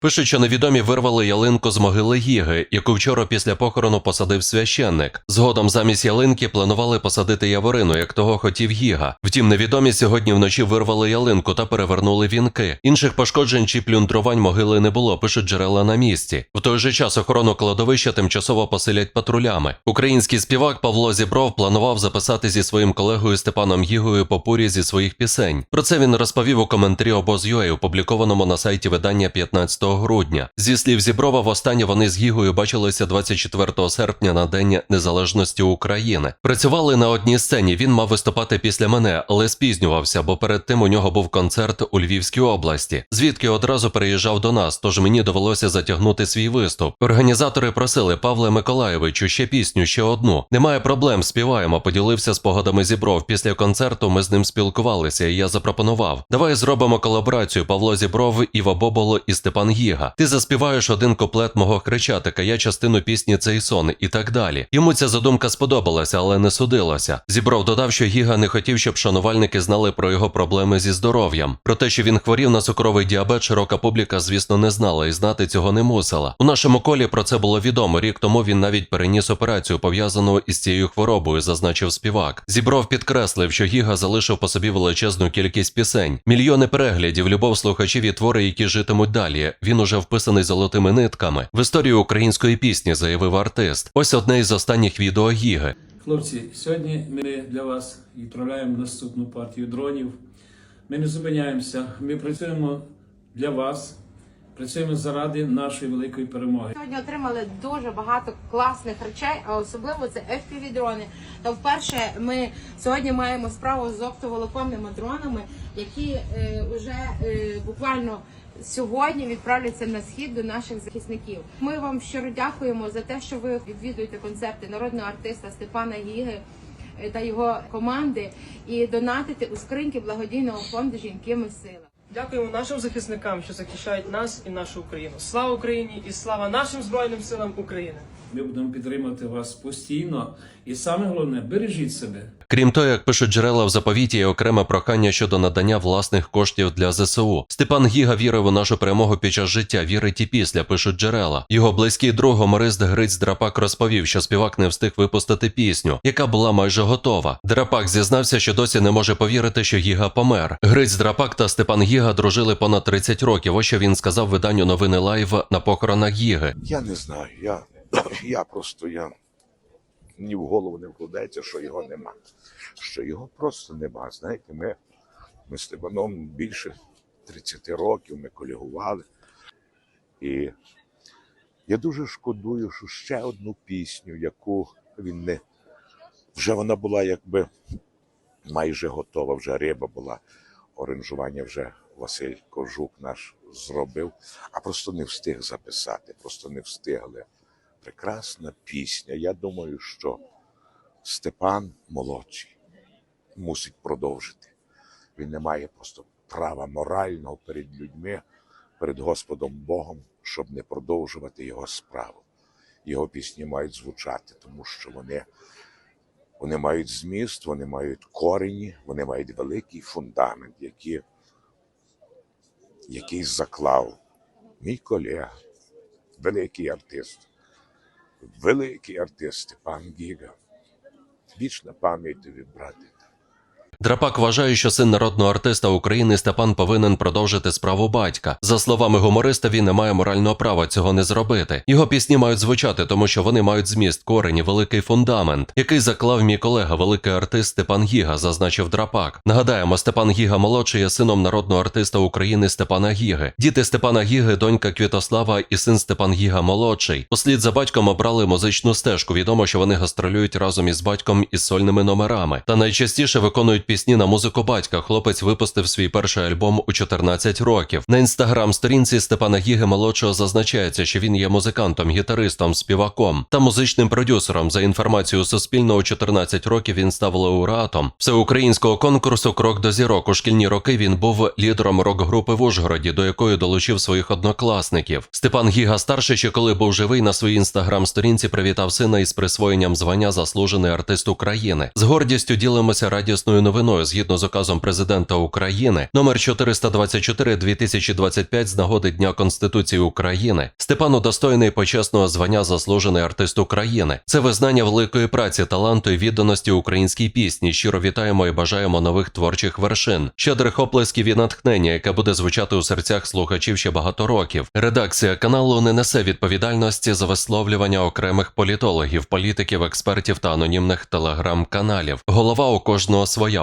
Пишуть, що невідомі вирвали ялинку з могили Гіги, яку вчора після похорону посадив священник. Згодом замість ялинки планували посадити яворину, як того хотів Гіга. Втім, невідомі сьогодні вночі вирвали ялинку та перевернули вінки. Інших пошкоджень чи плюндрувань могили не було, пишуть джерела на місці. В той же час охорону кладовища тимчасово посилять патрулями. Український співак Павло Зібров планував записати зі своїм колегою Степаном Гігою попурі зі своїх пісень. Про це він розповів у коментарі обоз.ua, опублікованому на сайті видання 15 грудня. Зі слів Зіброва, востаннє вони з Гігою бачилися 24 серпня на День Незалежності України. Працювали на одній сцені. Він мав виступати після мене, але спізнювався, бо перед тим у нього був концерт у Львівській області, звідки одразу переїжджав до нас, тож мені довелося затягнути свій виступ. Організатори просили Павле Миколаєвичу ще пісню, ще одну. Немає проблем, співаємо. Поділився спогадами Зібров. Після концерту ми з ним спілкувалися, і я запропонував: давай зробимо колаборацію Павло Зібров, Іва Боболо і Степан Гіга. Ти заспіваєш один куплет мого хрещатика, я частину пісні цей сон і так далі. Йому ця задумка сподобалася, але не судилася. Зібров додав, що Гіга не хотів, щоб шанувальники знали про його проблеми зі здоров'ям. Про те, що він хворів на цукровий діабет, широка публіка, звісно, не знала і знати цього не мусила. У нашому колі про це було відомо. Рік тому він навіть переніс операцію, пов'язану із цією хворобою, зазначив співак. Зібров підкреслив, що Гіга залишив по собі величезну кількість пісень, мільйони переглядів, любов слухачів і твори, які житимуть далі. Він уже вписаний золотими нитками в історію української пісні, заявив артист. Ось одне із останніх відео Гіги. Хлопці, сьогодні ми для вас відправляємо наступну партію дронів. Ми не зупиняємося. Ми працюємо для вас, працюємо заради нашої великої перемоги. Сьогодні отримали дуже багато класних речей, а особливо це fpv дрони. Та вперше ми сьогодні маємо справу з оптоволоконними дронами, які е, вже е, буквально сьогодні відправляться на схід до наших захисників. Ми вам щиро дякуємо за те, що ви відвідуєте концерти народного артиста Степана Гіги. е, Та його команди і донатите у скриньки благодійного фонду Жінки ми сила. Дякуємо нашим захисникам, що захищають нас і нашу Україну. Слава Україні і слава нашим Збройним силам України! Ми будемо підтримувати вас постійно. І саме головне, бережіть себе. Крім того, як пишуть джерела в заповіті, є окреме прохання щодо надання власних коштів для ЗСУ. Степан Гіга вірив у нашу перемогу під час життя, вірить і після, пишуть джерела. Його близький друг гуморист Гриць Драпак розповів, що співак не встиг випустити пісню, яка була майже готова. Драпак зізнався, що досі не може повірити, що Гіга помер. Гриць Драпак та Степан Гіга дружили понад 30 років. Ось що він сказав виданню новини Лайв на похоронах Гіги. Я не знаю. Я, я просто я ні в голову не вкладається, що його нема. Що його просто нема. Знаєте, ми, ми з Степаном більше 30 років ми колегували. І я дуже шкодую, що ще одну пісню, яку він не вже вона була якби майже готова, вже риба була. Оранжування вже Василь Кожук наш зробив, а просто не встиг записати, просто не встигли. Прекрасна пісня. Я думаю, що Степан молодший мусить продовжити. Він не має просто права морального перед людьми, перед Господом Богом, щоб не продовжувати його справу. Його пісні мають звучати, тому що вони, вони мають зміст, вони мають корені, вони мають великий фундамент, який, який заклав мій колега, великий артист, великий артист Степан Гіга. Вічна пам'ять тобі, брате. Драпак вважає, що син народного артиста України Степан повинен продовжити справу батька. За словами гумориста, він не має морального права цього не зробити. Його пісні мають звучати, тому що вони мають зміст, корені, великий фундамент, який заклав мій колега, великий артист Степан Гіга, зазначив Драпак. Нагадаємо, Степан Гіга молодший є сином народного артиста України Степана Гіги. Діти Степана Гіги, донька Квітослава і син Степан Гіга молодший. Послід за батьком обрали музичну стежку. Відомо, що вони гастролюють разом із батьком із сольними номерами. Та найчастіше виконують пісні на музику батька. Хлопець випустив свій перший альбом у 14 років. На інстаграм-сторінці Степана Гіги молодшого зазначається, що він є музикантом, гітаристом, співаком та музичним продюсером. За інформацією Суспільного, у 14 років він став лауреатом всеукраїнського конкурсу Крок до зірок. У шкільні роки він був лідером рок-групи в Ужгороді, до якої долучив своїх однокласників. Степан Гіга старший, ще коли був живий на своїй інстаграм-сторінці, привітав сина із присвоєнням звання заслужений артист України. З гордістю ділимося радісною новиною. Новиною згідно з указом президента України номер 424 2025 з нагоди Дня Конституції України. Степан удостоєний почесного звання заслужений артист України. Це визнання великої праці, таланту і відданості українській пісні. Щиро вітаємо і бажаємо нових творчих вершин, щедрих оплесків і натхнення, яке буде звучати у серцях слухачів ще багато років. Редакція каналу не несе відповідальності за висловлювання окремих політологів, політиків, експертів та анонімних телеграм-каналів. Голова у кожного своя